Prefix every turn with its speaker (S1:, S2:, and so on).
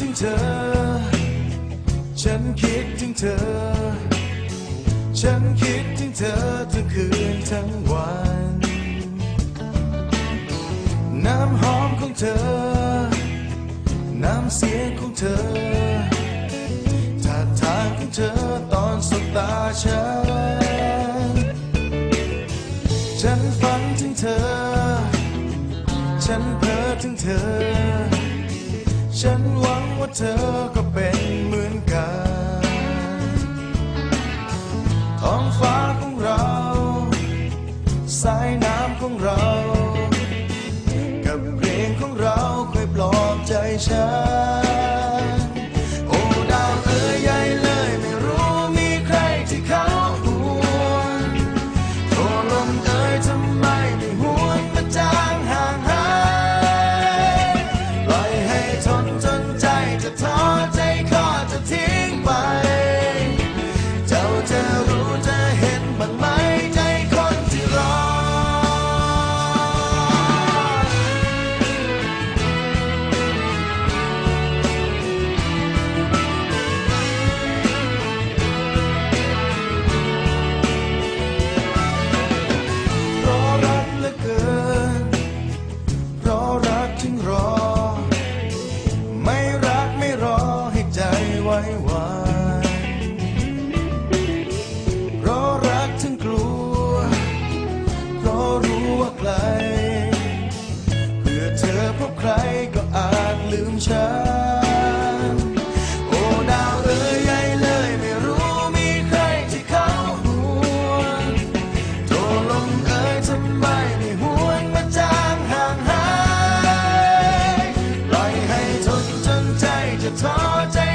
S1: ถึงเธอ ฉันคิดถึงเธอ ฉันคิดถึงเธอทั้งคืนทั้งวัน น้ำหอมของเธอ น้ำเสียงของเธอท่าทางของเธอตอนสบตาฉัน ฉันฝันถึงเธอ ฉันเพ้อถึงเธอ ฉันหวังว่าเธอก็เป็นเหมือนกันท้องฟ้าของเรา guitar